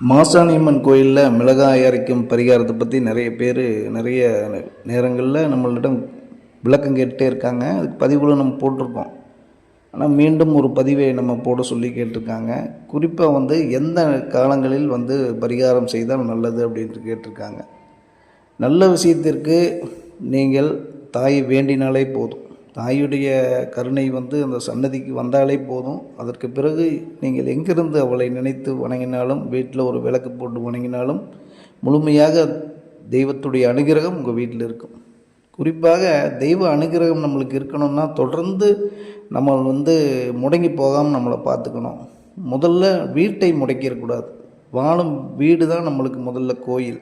மாசாணியம்மன் கோயிலில் மிளகாய் அரைக்கும் பரிகாரத்தை பற்றி நிறைய பேர் நிறைய நேரங்களில் நம்மளிடம் விளக்கம் கேட்டுட்டே இருக்காங்க. அதுக்கு பதிவுகளும் நம்ம போட்டிருக்கோம். ஆனால் மீண்டும் ஒரு பதிவை நம்ம போட சொல்லி கேட்டிருக்காங்க. குறிப்பாக வந்து எந்த காலங்களில் வந்து பரிகாரம் செய்தால் நல்லது அப்படின்ட்டு கேட்டிருக்காங்க. நல்ல விஷயத்திற்கு நீங்கள் தாயை வேண்டினாலே போதும். தாயுடைய கருணை வந்து அந்த சன்னதிக்கு வந்தாலே போதும். அதற்கு பிறகு நீங்கள் எங்கிருந்து அவளை நினைத்து வணங்கினாலும் வீட்டில் ஒரு விளக்கு போட்டு வணங்கினாலும் முழுமையாக தெய்வத்துடைய அனுகிரகம் உங்கள் வீட்டில் இருக்கும். குறிப்பாக தெய்வ அனுகிரகம் நம்மளுக்கு இருக்கணும்னா தொடர்ந்து நம்ம வந்து முடங்கி போகாமல் நம்மளை பார்த்துக்கணும். முதல்ல வீட்டை முடக்கிடக்கூடாது. வாழும் வீடு தான் நம்மளுக்கு முதல்ல கோயில்.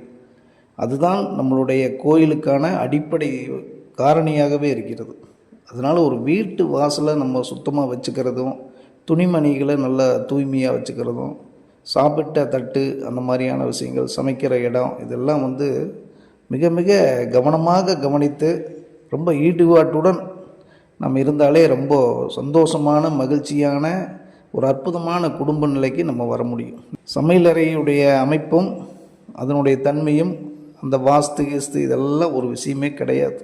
அதுதான் நம்மளுடைய கோயிலுக்கான அடிப்படை காரணியாகவே இருக்கிறது. அதனால் ஒரு வீட்டு வாசலை நம்ம சுத்தமாக வச்சுக்கிறதும் துணிமணிகளை நல்லா தூய்மையாக வச்சுக்கிறதும் சாப்பிட்ட தட்டு அந்த மாதிரியான விஷயங்கள் சமைக்கிற இடம் இதெல்லாம் வந்து மிக மிக கவனமாக கவனித்து ரொம்ப ஈடுபாட்டுடன் நம்ம இருந்தாலே ரொம்ப சந்தோஷமான மகிழ்ச்சியான ஒரு அற்புதமான குடும்ப நிலைக்கு நம்ம வர முடியும். சமையலறையுடைய அமைப்பும் அதனுடைய தன்மையும் அந்த வாஸ்து கீஸ்து இதெல்லாம் ஒரு விஷயமே கிடையாது.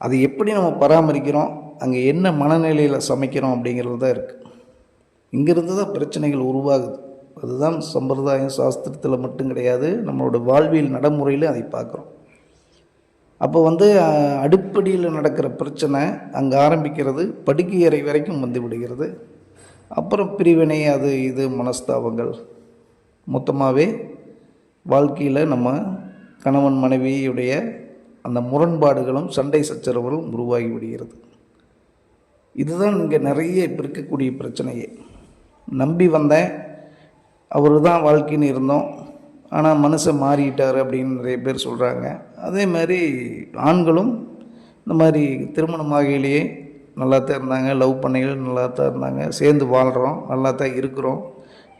அது எப்படி நம்ம பராமரிக்கிறோம்? அங்கே என்ன மனநிலையில் சமைக்கிறோம் அப்படிங்கிறது தான் இருக்குது இங்கிருந்து தான் பிரச்சனைகள் உருவாகுது. அதுதான் சம்பிரதாயம் சாஸ்திரத்தில் மட்டும் கிடையாது நம்மளோட வாழ்வியல் நடைமுறையில் அதை பார்க்குறோம். அப்போ வந்து அஹ், அடுப்படியில் நடக்கிற பிரச்சனை அங்கே ஆரம்பிக்கிறது படுக்கை அறை வரைக்கும் வந்து விடுகிறது. அப்புறம் பிரிவினை அது இது மனஸ்தாபங்கள். மொத்தமாகவே வாழ்க்கையில் நம்ம கணவன் மனைவியுடைய அந்த முரண்பாடுகளும் சண்டை சச்சரவுகளும் உருவாகி விடுகிறது. இதுதான் இங்கே நிறைய இப்போ இருக்கக்கூடிய பிரச்சனையே. நம்பி வந்தேன் அவர் தான் வாழ்க்கைன்னு இருந்தோம். ஆனால் மனுஷன் மாறிட்டார் அப்படின்னு நிறைய பேர் சொல்கிறாங்க அதே மாதிரி ஆண்களும் இந்த மாதிரி திருமணமாகையிலேயே நல்லா தான் இருந்தாங்க லவ் பண்ணைகள் நல்லா தான் இருந்தாங்க சேர்ந்து வாழ்கிறோம் நல்லா தான் இருக்கிறோம்.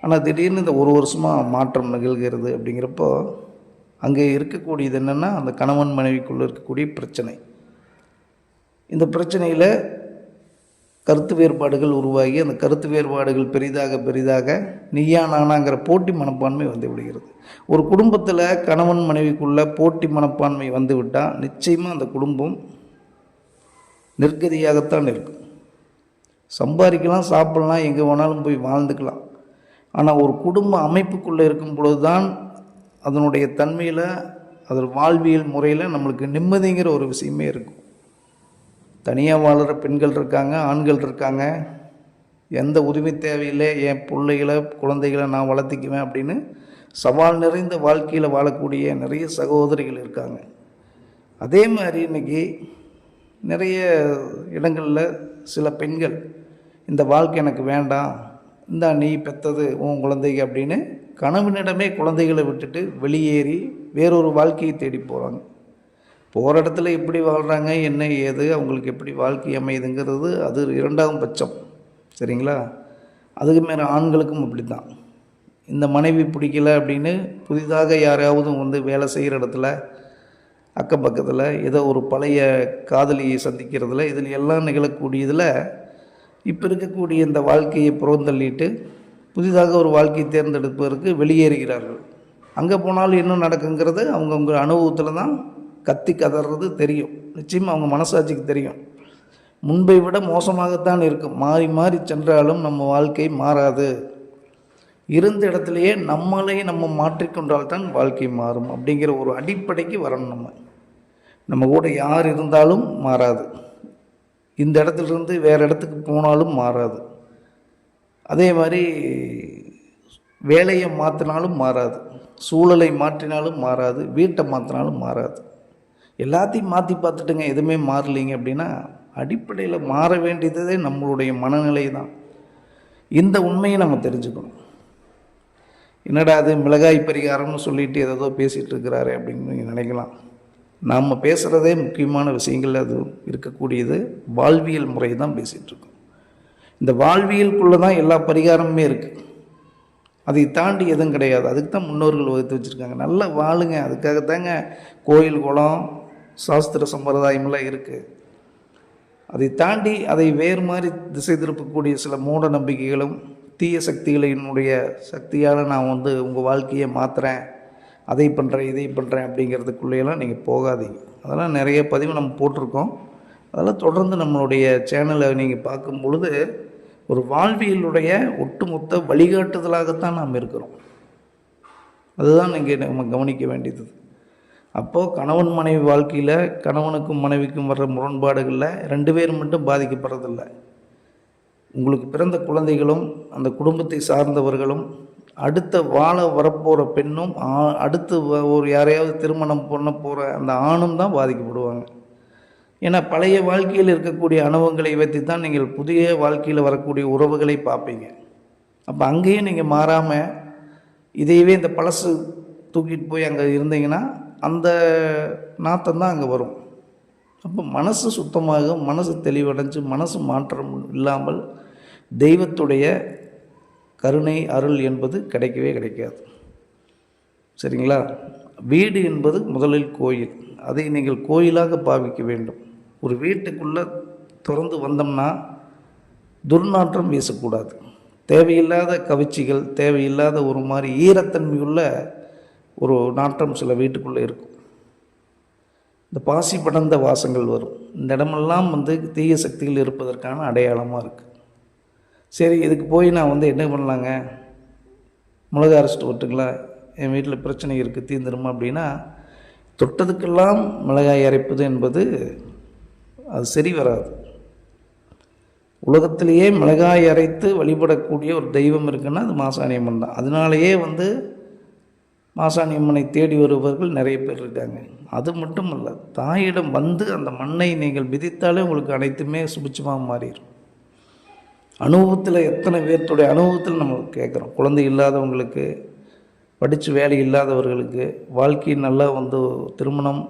ஆனால் திடீர்னு இந்த ஒரு வருஷமாக மாற்றம் நிகழ்கிறது அப்படிங்கிறப்போ அங்கே இருக்கக்கூடியது என்னென்னா அந்த கணவன் மனைவிக்குள்ளே இருக்கக்கூடிய பிரச்சனை. இந்த பிரச்சனையில் கருத்து வேறுபாடுகள் உருவாகி அந்த கருத்து வேறுபாடுகள் பெரிதாக பெரிதாக நீயா நானாங்கிற போட்டி மனப்பான்மை வந்து விடுகிறது. ஒரு குடும்பத்தில் கணவன் மனைவிக்குள்ள போட்டி மனப்பான்மை வந்து விட்டால் நிச்சயமாக அந்த குடும்பம் நிர்கதியாகத்தான் இருக்கும். சம்பாதிக்கலாம் சாப்பிடலாம் எங்கே வேணாலும் போய் வாழ்ந்துக்கலாம். ஆனால் ஒரு குடும்ப அமைப்புக்குள்ளே இருக்கும் பொழுது தான் அதனுடைய தன்மையில் அதன் வாழ்வியல் முறையில் நம்மளுக்கு நிம்மதிங்கிற ஒரு விஷயமே இருக்கும். தனியாக வாழ்கிற பெண்கள் இருக்காங்க ஆண்கள் இருக்காங்க. எந்த உரிமை தேவையில்லை என் பிள்ளைகளை குழந்தைகளை நான் வளர்த்திக்குவேன் அப்படின்னு சவால் நிறைந்த வாழ்க்கையில் வாழக்கூடிய நிறைய சகோதரிகள் இருக்காங்க. அதே மாதிரி இன்னைக்கு நிறைய இடங்களில் சில பெண்கள் இந்த வாழ்க்கை எனக்கு வேண்டாம். இந்தா நீ பெற்றது உன் குழந்தைக்கு அப்படின்னு கணவனிடமே குழந்தைகளை விட்டுட்டு வெளியேறி வேறொரு வாழ்க்கையை தேடி போகிறாங்க போகிற இடத்துல எப்படி வாழ்கிறாங்க என்ன ஏது அவங்களுக்கு எப்படி வாழ்க்கை அமையுதுங்கிறது அது இரண்டாம் பட்சம். சரிங்களா? அதுக்கு மேலே ஆண்களுக்கும் அப்படி தான் இந்த மனைவி பிடிக்கல அப்படின்னு புதிதாக யாராவது வந்து வேலை செய்கிற இடத்துல அக்கம் பக்கத்தில் ஏதோ ஒரு பழைய காதலியை சந்திக்கிறதுல இதில் எல்லாம் நிகழக்கூடியதில் இப்போ இருக்கக்கூடிய இந்த வாழ்க்கையை புறந்தள்ளிட்டு புதிதாக ஒரு வாழ்க்கையை தேர்ந்தெடுப்பதற்கு வெளியேறுகிறார்கள். அங்கே போனாலும் என்ன நடக்குங்கிறது அவங்கவுங்க அனுபவத்தில் தான் கத்தி கதறது தெரியும். நிச்சயமாக அவங்க மனசாட்சிக்கு தெரியும். முன்பை விட மோசமாகத்தான் இருக்கும். மாறி மாறி சென்றாலும் நம்ம வாழ்க்கை மாறாது. இருந்த இடத்துலையே நம்மளே நம்ம மாற்றிக்கொண்டால் தான் வாழ்க்கை மாறும் அப்படிங்கிற ஒரு அடிப்படைக்கு வரணும் நம்ம. நம்ம கூட யார் இருந்தாலும் மாறாது. இந்த இடத்துலேருந்து வேறு இடத்துக்கு போனாலும் மாறாது. அதே மாதிரி வேலையை மாற்றினாலும் மாறாது. சூழலை மாற்றினாலும் மாறாது. வீட்டை மாற்றினாலும் மாறாது. எல்லாத்தையும் மாற்றி பார்த்துட்டுங்க எதுவுமே மாறலைங்க அப்படின்னா அடிப்படையில் மாற வேண்டியதே நம்மளுடைய மனநிலை தான். இந்த உண்மையை நம்ம தெரிஞ்சுக்கணும். என்னடா அது மிளகாய் பரிகாரம்னு சொல்லிட்டு ஏதோ பேசிகிட்டு இருக்கிறாரு அப்படின்னு நீங்கள் நினைக்கலாம். நாம் பேசுகிறதே முக்கியமான விஷயங்கள் அது இருக்கக்கூடியது. வாழ்வியல் முறை தான் பேசிகிட்ருக்கோம் இந்த வாழ்வியலுக்குள்ளே தான் எல்லா பரிகாரமுமே இருக்குது அதை தாண்டி எதுவும் கிடையாது. அதுக்கு தான் முன்னோர்கள் வகுத்து வச்சுருக்காங்க. நல்லா வாழுங்க. அதுக்காக தாங்க கோயில் குளம் சாஸ்திர சம்பிரதாயமெல்லாம் இருக்குது அதை தாண்டி அதை வேறு மாதிரி திசை திருப்பக்கூடிய சில மூட நம்பிக்கைகளும் தீய சக்திகளினுடைய சக்தியால் நான் வந்து உங்கள் வாழ்க்கையை மாற்றுறேன் அதை பண்ணுறேன் இதை பண்ணுறேன் அப்படிங்கிறதுக்குள்ளேயெல்லாம் நீங்கள் போகாதீங்க. அதெல்லாம் நிறைய பதிவு நம்ம போட்டிருக்கோம். அதெல்லாம் தொடர்ந்து நம்மளுடைய சேனலை நீங்கள் பார்க்கும் பொழுது ஒரு வாழ்வியலுடைய ஒட்டுமொத்த வழிகாட்டுதலாகத்தான் நாம் இருக்கிறோம். அதுதான் இங்கே நம்ம கவனிக்க வேண்டியது. அப்போது கணவன் மனைவி வாழ்க்கையில் கணவனுக்கும் மனைவிக்கும் வர்ற முரண்பாடுகளில் ரெண்டு பேரும் மட்டும் பாதிக்கப்படுறதில்ல. உங்களுக்கு பிறந்த குழந்தைகளும் அந்த குடும்பத்தை சார்ந்தவர்களும் அடுத்த வாழ வரப்போகிற பெண்ணும் அடுத்து வ- ஒரு யாரையாவது திருமணம் பண்ண போகிற அந்த ஆணும் தான் பாதிக்கப்படுவாங்க. ஏன்னா பழைய வாழ்க்கையில் இருக்கக்கூடிய அனுபவங்களை வைத்து தான் நீங்கள் புதிய வாழ்க்கையில் வரக்கூடிய உறவுகளை பார்ப்பீங்க. அப்போ அங்கேயும் நீங்கள் மாறாமல் இதையவே இந்த பழசு தூக்கிட்டு போய் அங்கே இருந்தீங்கன்னா அந்த நாத்தம் தான் அங்கே வரும். அப்போ மனசு சுத்தமாக மனசு தெளிவடைஞ்சு மனசு மாற்றம் இல்லாமல் தெய்வத்துடைய கருணை அருள் என்பது கிடைக்கவே கிடைக்காது. சரிங்களா? வீடு என்பது முதலில் கோயில். அதை நீங்கள் கோயிலாக பாவிக்க வேண்டும். ஒரு வீட்டுக்குள்ளே திறந்து வந்தோம்னா துர்நாற்றம் வீசக்கூடாது. தேவையில்லாத கவிச்சிகள் தேவையில்லாத ஒரு மாதிரி ஈரத்தன்மையுள்ள ஒரு நாற்றம் சில வீட்டுக்குள்ளே இருக்கும். இந்த பாசி படர்ந்த வாசங்கள் வரும். இந்த இடமெல்லாம் வந்து தீய சக்திகள் இருப்பதற்கான அடையாளமாக இருக்குது சரி இதுக்கு போய் நான் வந்து என்ன பண்ணலாங்க? மிளகா அரைச்சிட்டு வரட்டுங்களா? என் வீட்டில் பிரச்சனை இருக்குது தீந்துருமா அப்படின்னா தொட்டதுக்கெல்லாம் மிளகாய் அரைப்பது என்பது அது சரி வராது. உலகத்திலேயே மிளகாய் அரைத்து வழிபடக்கூடிய ஒரு தெய்வம் இருக்குன்னா அது மாசாணியம்மன் தான். அதனாலேயே வந்து மாசாணியம்மனை தேடி வருபவர்கள் நிறைய பேர் இருக்காங்க. அது மட்டும் இல்லை தாயிடம் வந்து அந்த மண்ணை நீங்கள் மிதித்தாலே உங்களுக்கு அனைத்துமே சுபிச்சமாக மாறிடும். அனுபவத்தில் எத்தனை பேர்த்துடைய அனுபவத்தில் நம்ம கேட்குறோம். குழந்தை இல்லாதவங்களுக்கு படித்து வேலை இல்லாதவர்களுக்கு வாழ்க்கை நல்லா வந்து திருமணம்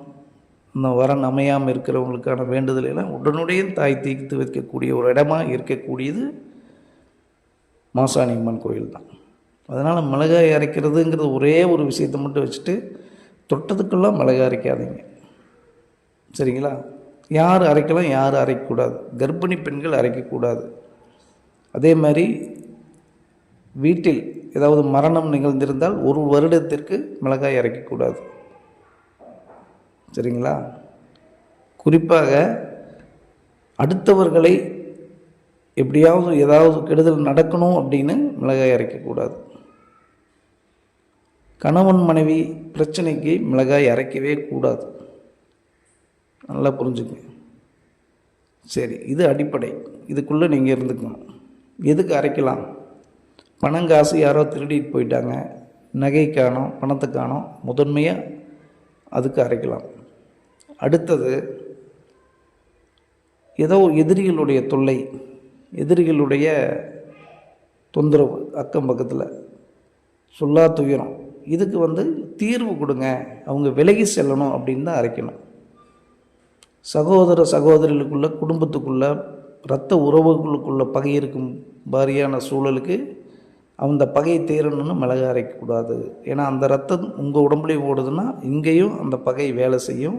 இந்த வரன் அமையாமல் இருக்கிறவங்களுக்கான வேண்டுதல் எல்லாம் உடனுடைய தாய் தீர்த்து வைக்கக்கூடிய ஒரு இடமா இருக்கக்கூடியது மாசாணி அம்மன் கோயில் தான். அதனால் மிளகாய் அரைக்கிறதுங்கிறது ஒரே ஒரு விஷயத்தை மட்டும் வச்சுட்டு தொட்டதுக்கெல்லாம் மிளகாய் அரைக்காதீங்க. சரிங்களா? யார் அரைக்கலாம் யார் அரைக்கக்கூடாது. கர்ப்பிணி பெண்கள் அரைக்கக்கூடாது. அதே மாதிரி வீட்டில் ஏதாவது மரணம் நிகழ்ந்திருந்தால் ஒரு வருடத்திற்கு மிளகாய் அரைக்கக்கூடாது. சரிங்களா? குறிப்பாக அடுத்தவர்களை எப்படியாவது ஏதாவது கெடுதல் நடக்கணும் அப்படின்னு மிளகாய் அரைக்கக்கூடாது. கணவன் மனைவி பிரச்சனைக்கு மிளகாய் அரைக்கவே கூடாது. நல்லா புரிஞ்சுக்கங்க சரி இது அடிப்படை. இதுக்குள்ளே நீங்கள் இருந்துக்கணும். எதுக்கு அரைக்கலாம்? பணம் காசு யாரோ திருடிட்டு போயிட்டாங்க. நகை காணோம் பணத்தை முதன்மையாக அதுக்கு அரைக்கலாம். அடுத்தது ஏதோ எதிரிகளுடைய தொல்லை எதிரிகளுடைய தொந்தரவு அக்கம் பக்கத்தில் சொல்லா துயரம். இதுக்கு வந்து தீர்வு கொடுங்க. அவங்க விலகி செல்லணும் அப்படின்னு தான் அரைக்கணும். சகோதர சகோதரிகளுக்குள்ள குடும்பத்துக்குள்ள இரத்த உறவுகளுக்குள்ள பகை இருக்கும் மாதிரியான சூழலுக்கு அந்த பகையை தீரணும்னு மிளகு அரைக்கக்கூடாது. ஏன்னா அந்த ரத்தம் உங்கள் உடம்புலேயும் ஓடுதுன்னா இங்கேயும் அந்த பகை வேலை செய்யும்.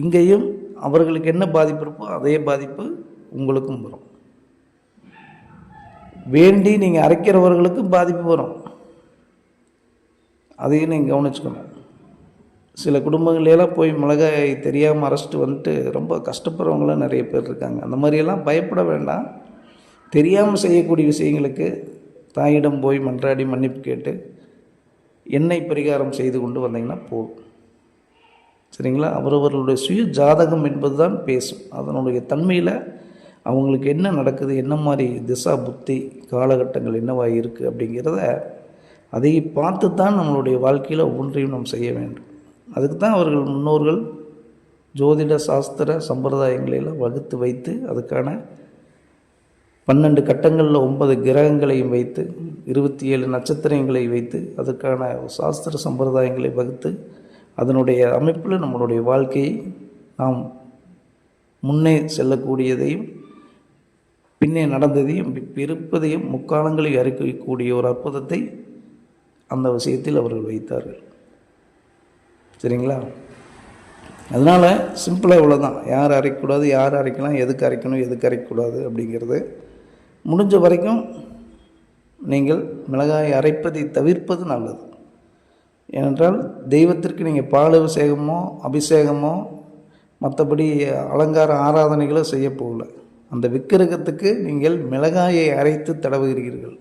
இங்கேயும் அவர்களுக்கு என்ன பாதிப்பு இருக்கோ அதே பாதிப்பு உங்களுக்கும் வரும். வேண்டி நீங்கள் அரைக்கிறவர்களுக்கும் பாதிப்பு வரும். அதையும் நீங்கள் கவனிச்சுக்கணும். சில குடும்பங்களெல்லாம் போய் மிளகாய் தெரியாமல் அரைச்சிட்டு வந்துட்டு ரொம்ப கஷ்டப்படுறவங்களாம் நிறைய பேர் இருக்காங்க. அந்த மாதிரியெல்லாம் பயப்பட வேண்டாம். தெரியாமல் செய்யக்கூடிய விஷயங்களுக்கு தாயிடம் போய் மன்றாடி மன்னிப்பு கேட்டு எண்ணெய் பரிகாரம் செய்து கொண்டு வந்தீங்கன்னா போதும். சரிங்களா? அவரவர்களுடைய சுய ஜாதகம் என்பது தான் பேசும். அதனுடைய தன்மையில் அவங்களுக்கு என்ன நடக்குது என்ன மாதிரி திசா புத்தி காலகட்டங்கள் என்னவாக இருக்குது அப்படிங்கிறத அதை பார்த்து தான் நம்மளுடைய வாழ்க்கையில் ஒவ்வொன்றையும் நாம் செய்ய வேண்டும். அதுக்கு தான் அவர்கள் முன்னோர்கள் ஜோதிட சாஸ்திர சம்பிரதாயங்களில் வகுத்து வைத்து அதுக்கான பன்னெண்டு கட்டங்களில் ஒன்பது கிரகங்களையும் வைத்து இருபத்தி ஏழு நட்சத்திரங்களை வைத்து அதுக்கான சாஸ்திர சம்பிரதாயங்களை வகுத்து அதனுடைய அமைப்பில் நம்மளுடைய வாழ்க்கையை நாம் முன்னே செல்லக்கூடியதையும் பின்னே நடந்ததையும் இருப்பதையும் முக்காலங்களில் அறிக்கக்கூடிய ஒரு அற்புதத்தை அந்த விஷயத்தில் அவர்கள் வைத்தார்கள். சரிங்களா? அதனால் சிம்பிளாக இவ்வளோதான் யார் அரைக்கக்கூடாது யார் அரைக்கலாம் எதுக்கு அரைக்கணும் எதுக்கு அரைக்கக்கூடாது அப்படிங்கிறது முடிஞ்ச வரைக்கும் நீங்கள் மிளகாயை அரைப்பதை தவிர்ப்பது நல்லது. ஏனென்றால் தெய்வத்திற்கு நீங்கள் பால் அபிஷேகமோ அபிஷேகமோ மற்றபடி அலங்கார ஆராதனைகளோ செய்ய போகல. அந்த விக்கிரகத்துக்கு நீங்கள் மிளகாயை அரைத்து தடவுகிறீர்கள்.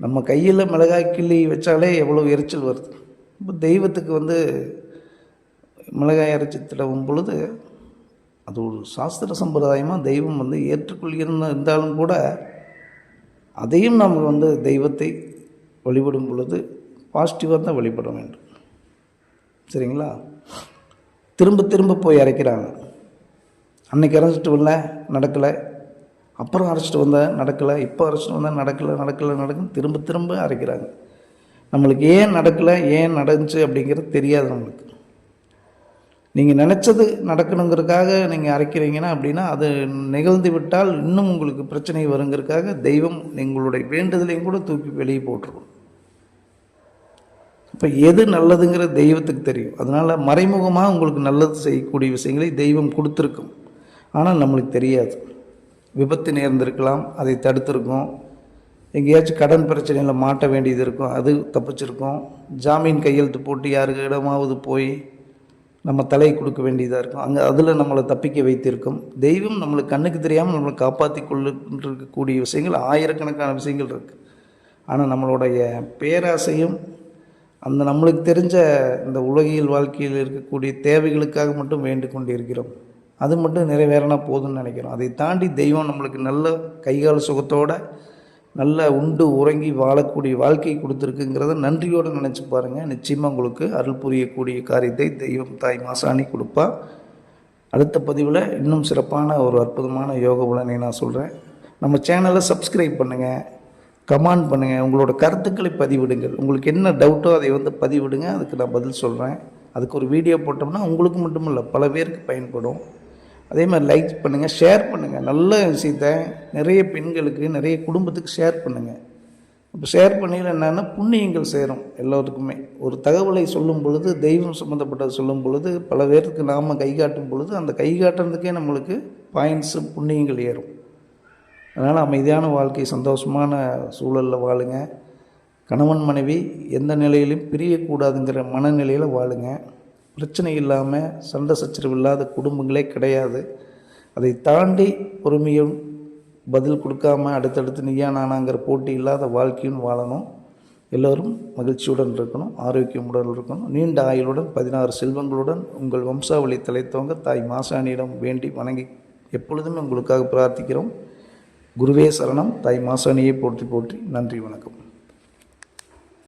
நம்ம கையில் மிளகாய் கிள்ளி வச்சாலே எவ்வளோ எரிச்சல் வருது. இப்போ தெய்வத்துக்கு வந்து மிளகாய் அரைச்சி தடவும் பொழுது அது ஒரு சாஸ்திர சம்பிரதாயமாக தெய்வம் வந்து ஏற்றுக்கொள்கிறன்னு இருந்தாலும் கூட அதையும் நாம் வந்து தெய்வத்தை வழிபடும் பொழுது பாசிட்டிவாக தான் வழிபட வேண்டும். சரிங்களா? திரும்ப திரும்ப போய் அரைக்கிறாங்க. அன்னைக்கு அரைச்சிட்டு வரல நடக்கலை. அப்புறம் அரைச்சிட்டு வந்தேன் நடக்கலை இப்போ அரைச்சிட்டு வந்தேன் நடக்கலை நடக்கலை நடக்கும் திரும்ப திரும்ப அரைக்கிறாங்க. நம்மளுக்கு ஏன் நடக்கலை ஏன் நடந்துச்சு அப்படிங்கிறது தெரியாது நம்மளுக்கு. நீங்கள் நினச்சது நடக்கணுங்கிறதுக்காக நீங்கள் அரைக்கிறீங்கன்னா அப்படின்னா அது நிகழ்ந்து விட்டால் இன்னும் உங்களுக்கு பிரச்சனை வருங்கிறதுக்காக தெய்வம் எங்களுடைய வேண்டுதலையும் கூட தூக்கி வெளியே போட்டுருக்கும் இப்போ எது நல்லதுங்கிற தெய்வத்துக்கு தெரியும். அதனால் மறைமுகமாக உங்களுக்கு நல்லது செய்யக்கூடிய விஷயங்களை தெய்வம் கொடுத்துருக்கும். ஆனால் நம்மளுக்கு தெரியாது. விபத்து நேர்ந்திருக்கலாம் அதை தடுத்திருக்கோம். எங்கேயாச்சும் கடன் பிரச்சனையில் மாட்ட வேண்டியது இருக்கும் அது தப்பிச்சிருக்கோம். ஜாமீன் கையெழுத்து போட்டு யாருக்கு இடமாவது போய் நம்ம தலை கொடுக்க வேண்டியதாக இருக்கும். அங்கே அதில் நம்மளை தப்பிக்க வைத்திருக்கும். தெய்வம் நம்மளுக்கு கண்ணுக்கு தெரியாமல் நம்மளை காப்பாற்றி கொள்ளக்கூடிய விஷயங்கள் ஆயிரக்கணக்கான விஷயங்கள் இருக்குது ஆனால் நம்மளுடைய பேராசையும் அந்த நம்மளுக்கு தெரிஞ்ச இந்த உலகியல் வாழ்க்கையில் இருக்கக்கூடிய தேவைகளுக்காக மட்டும் வேண்டிக் கொண்டிருக்கிறோம். அது மட்டும் நிறைவேறினா போதும்னு நினைக்கிறோம். அதை தாண்டி தெய்வம் நம்மளுக்கு நல்ல கைகால் சுகத்தோடு நல்ல உண்டு உறங்கி வாழக்கூடிய வாழ்க்கை கொடுத்துருக்குங்கிறத நன்றியோடு நினச்சி பாருங்கள் நிச்சயமாக உங்களுக்கு அருள் புரியக்கூடிய காரியத்தை தெய்வம் தாய் மாசாணி கொடுப்பா. அடுத்த பதிவில் இன்னும் சிறப்பான ஒரு அற்புதமான யோக உடனே நான் சொல்கிறேன் நம்ம சேனலை சப்ஸ்கிரைப் பண்ணுங்கள் கமெண்ட் பண்ணுங்கள் உங்களோட கருத்துக்களை பதிவிடுங்கள். உங்களுக்கு என்ன டவுட்டோ அதை வந்து பதிவிடுங்க. அதுக்கு நான் பதில் சொல்கிறேன் அதுக்கு ஒரு வீடியோ போட்டோம்னா உங்களுக்கு மட்டும் இல்லை பல பேருக்கு பயன்படும். அதே மாதிரி லைக் பண்ணுங்கள் ஷேர் பண்ணுங்கள் நல்ல விஷயத்த நிறைய பெண்களுக்கு நிறைய குடும்பத்துக்கு ஷேர் பண்ணுங்கள் இப்போ ஷேர் பண்ணியில் என்னென்னா புண்ணியங்கள் சேரும் எல்லோருக்குமே. ஒரு தகவலை சொல்லும் பொழுது தெய்வம் சம்மந்தப்பட்டது சொல்லும் பொழுது பல பேருக்கு நாம் கை காட்டும் பொழுது அந்த கை காட்டுறதுக்கே நம்மளுக்கு பாயிண்ட்ஸு புண்ணியங்கள் ஏறும். அதனால் அமைதியான வாழ்க்கை சந்தோஷமான சூழலில் வாழுங்க. கணவன் மனைவி எந்த நிலையிலும் பிரியக்கூடாதுங்கிற மனநிலையில் வாழுங்க. பிரச்சனை இல்லாமல் சண்டை சச்சரவு இல்லாத குடும்பங்களே கிடையாது. அதை தாண்டி பொறுமையும் பதில் கொடுக்காம அடுத்தடுத்து நீயா நானாங்கிற போட்டி இல்லாத வாழ்க்கையும் வாழணும். எல்லோரும் மகிழ்ச்சியுடன் இருக்கணும் ஆரோக்கியமுடன் இருக்கணும். நீண்ட ஆயுளுடன் பதினாறு செல்வங்களுடன் உங்கள் வம்சாவளி தலைத்தவங்க தாய் மாசாணியிடம் வேண்டி வணங்கி எப்பொழுதுமே உங்களுக்காக பிரார்த்திக்கிறோம். குருவே சரணம். தாய் மாசாணியை போற்றி போற்றி நன்றி வணக்கம்.